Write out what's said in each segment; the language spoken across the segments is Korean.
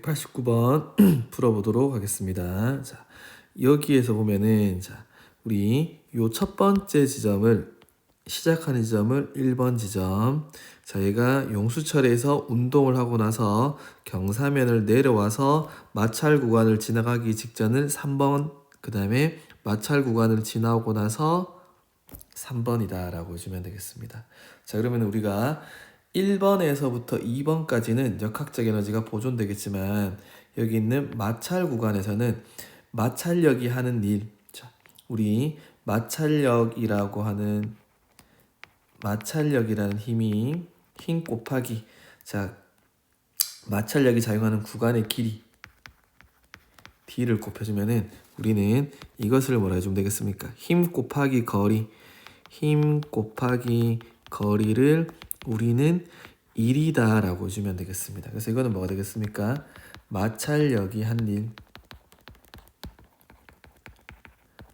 189번 풀어보도록 하겠습니다. 자, 여기에서 보면은 자, 우리 요 첫 번째 지점을 시작하는 지점을 1번 지점. 자, 얘가 용수철에서 운동을 하고 나서 경사면을 내려와서 마찰 구간을 지나가기 직전을 3번, 그 다음에 마찰 구간을 지나고 나서 3번이다라고 해주면 되겠습니다. 자, 그러면 우리가 1번에서부터 2번까지는 역학적 에너지가 보존되겠지만 여기 있는 마찰 구간에서는 마찰력이 하는 일, 자, 우리 마찰력이라고 하는 마찰력이라는 힘이 힘 곱하기. 자 마찰력이 작용하는 구간의 길이 d를 곱해주면은 우리는 이것을 뭐라 해주면 되겠습니까? 힘 곱하기 거리. 힘 곱하기 거리를 우리는 1이다 라고 해주면 되겠습니다. 그래서 이거는 뭐가 되겠습니까? 마찰력이 한 일.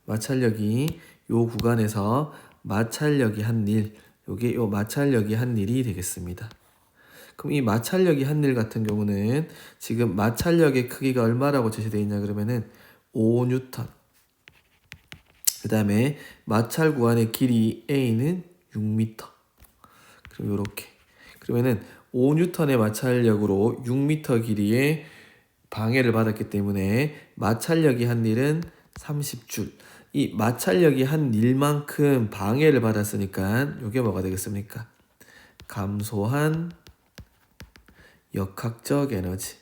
마찰력이 요 구간에서 마찰력이 한 일. 요게 요 마찰력이 한 일이 되겠습니다. 그럼 이 마찰력이 한 일 같은 경우는 지금 마찰력의 크기가 얼마라고 제시되어 있냐 그러면은 5뉴턴. 그 다음에 마찰 구간의 길이 A는 6m. 그럼 요렇게. 그러면은 5뉴턴의 마찰력으로 6m 길이의 방해를 받았기 때문에 마찰력이 한 일은 30줄. 이 마찰력이 한 일만큼 방해를 받았으니까 이게 뭐가 되겠습니까? 감소한 역학적 에너지.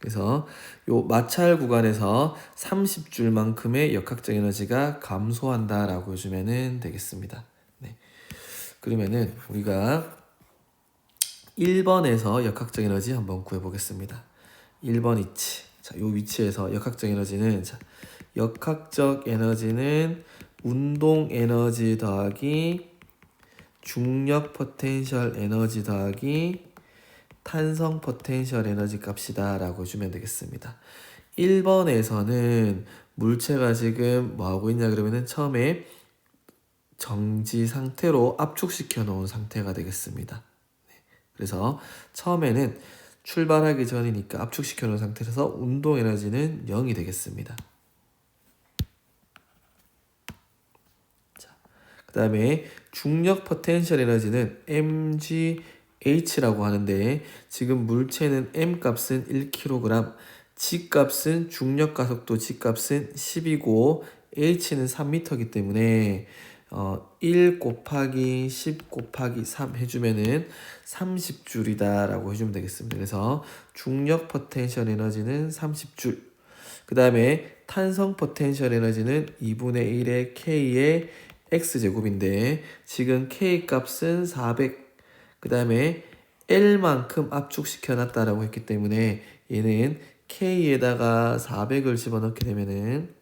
그래서 요 마찰 구간에서 30줄만큼의 역학적 에너지가 감소한다라고 해주면 되겠습니다. 네. 그러면은 우리가 1번에서 역학적 에너지 한번 구해보겠습니다. 1번 위치. 자, 요 위치에서 역학적 에너지는 자, 역학적 에너지는 운동 에너지 더하기 중력 포텐셜 에너지 더하기 탄성 포텐셜 에너지 값이다 라고 주면 되겠습니다. 1번에서는 물체가 지금 뭐 하고 있냐 그러면은 처음에 정지 상태로 압축시켜 놓은 상태가 되겠습니다. 네. 그래서 처음에는 출발하기 전이니까 압축시켜 놓은 상태에서 운동 에너지는 0이 되겠습니다. 그 다음에 중력 포텐셜 에너지는 mgh라고 하는데 지금 물체는 m 값은 1kg, g 값은 중력 가속도 g 값은 10이고 h는 3m이기 때문에 어, 1 곱하기 10 곱하기 3 해주면은 30줄이다 라고 해주면 되겠습니다. 그래서 중력 포텐셜 에너지는 30줄. 그 다음에 탄성 포텐셜 에너지는 2분의 1의 K의 x제곱인데 지금 k 값은 400. 그 다음에 l만큼 압축시켜 놨다라고 했기 때문에 얘는 k에다가 400을 집어넣게 되면은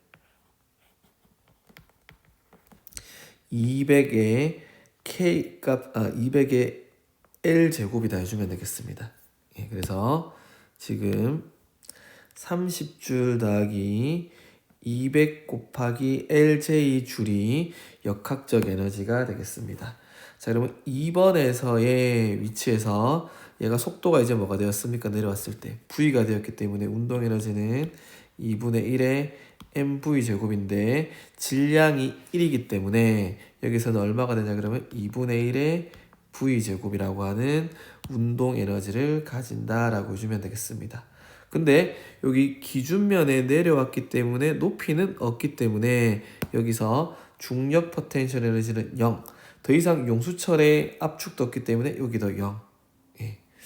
200의 k 값, 아, 200의 l 제곱이다 해주면 되겠습니다. 예, 그래서 지금 30줄 더하기 200 곱하기 LJ 줄이 역학적 에너지가 되겠습니다. 자, 그러면 2번에서의 위치에서 얘가 속도가 이제 뭐가 되었습니까? 내려왔을 때 V가 되었기 때문에 운동 에너지는 2분의 1의 mv 제곱인데 질량이 1이기 때문에 여기서는 얼마가 되냐 그러면 2분의 1의 v 제곱이라고 하는 운동 에너지를 가진다라고 해주면 되겠습니다. 근데 여기 기준면에 내려왔기 때문에 높이는 없기 때문에 여기서 중력 포텐셜 에너지는 0. 더 이상 용수철의 압축도 없기 때문에 여기도 0.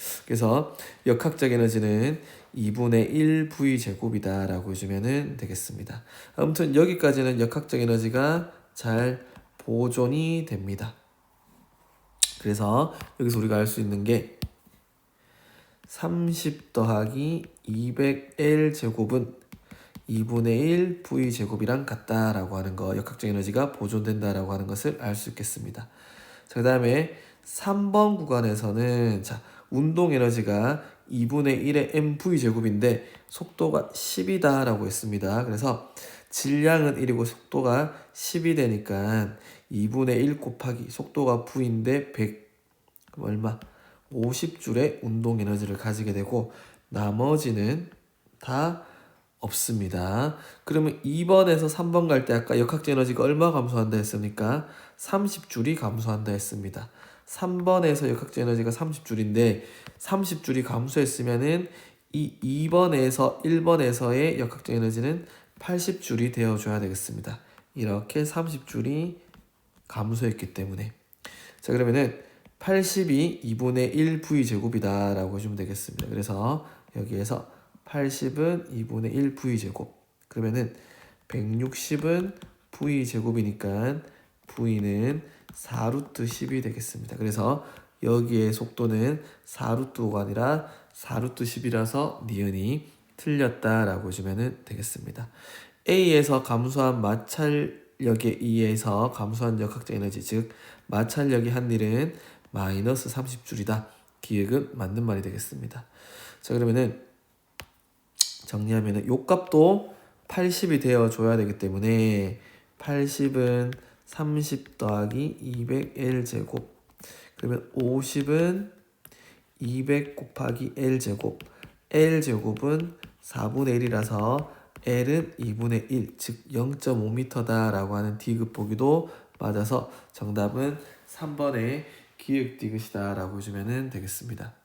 예. 그래서 역학적 에너지는 2분의 1 V 제곱이다 라고 해주면 되겠습니다. 아무튼 여기까지는 역학적 에너지가 잘 보존이 됩니다. 그래서 여기서 우리가 알 수 있는 게 30 더하기 200L 제곱은 2분의 1 V 제곱이랑 같다라고 하는 거 역학적 에너지가 보존된다라고 하는 것을 알 수 있겠습니다. 자, 그 다음에 3번 구간에서는 자, 운동 에너지가 2분의 1의 mv 제곱인데 속도가 10이다 라고 했습니다. 그래서 질량은 1이고 속도가 10이 되니까 2분의 1 곱하기 속도가 v인데 100 그럼 얼마? 50줄의 운동 에너지를 가지게 되고 나머지는 다 없습니다. 그러면 2번에서 3번 갈 때 아까 역학적 에너지가 얼마 감소한다 했습니까? 30줄이 감소한다 했습니다. 3번에서 역학적 에너지가 30줄인데 30줄이 감소했으면은 이 2번에서 1번에서의 역학적 에너지는 80줄이 되어 줘야 되겠습니다. 이렇게 30줄이 감소했기 때문에 자 그러면은 80이 2분의 1 v 제곱이다 라고 해주면 되겠습니다. 그래서 여기에서 80은 2분의 1 v 제곱 그러면은 160은 v 제곱이니까 v는 4루트 10이 되겠습니다. 그래서 여기에 속도는 4루트 5가 아니라 4루트 10이라서 니은이 틀렸다라고 해주면 되겠습니다. A에서 감소한 마찰력에 의해서 감소한 역학적 에너지 즉 마찰력이 한 일은 마이너스 30줄이다. 기획은 맞는 말이 되겠습니다. 자 그러면은 정리하면은 요 값도 80이 되어 줘야 되기 때문에 80은 30 더하기 200L 제곱 그러면 50은 200 곱하기 L 제곱 L 제곱은 4분의 1이라서 L은 2분의 1, 즉 0.5m다 라고 하는 디귿 보기도 맞아서 정답은 3번의 기획 디귿이다 라고 해주면 되겠습니다.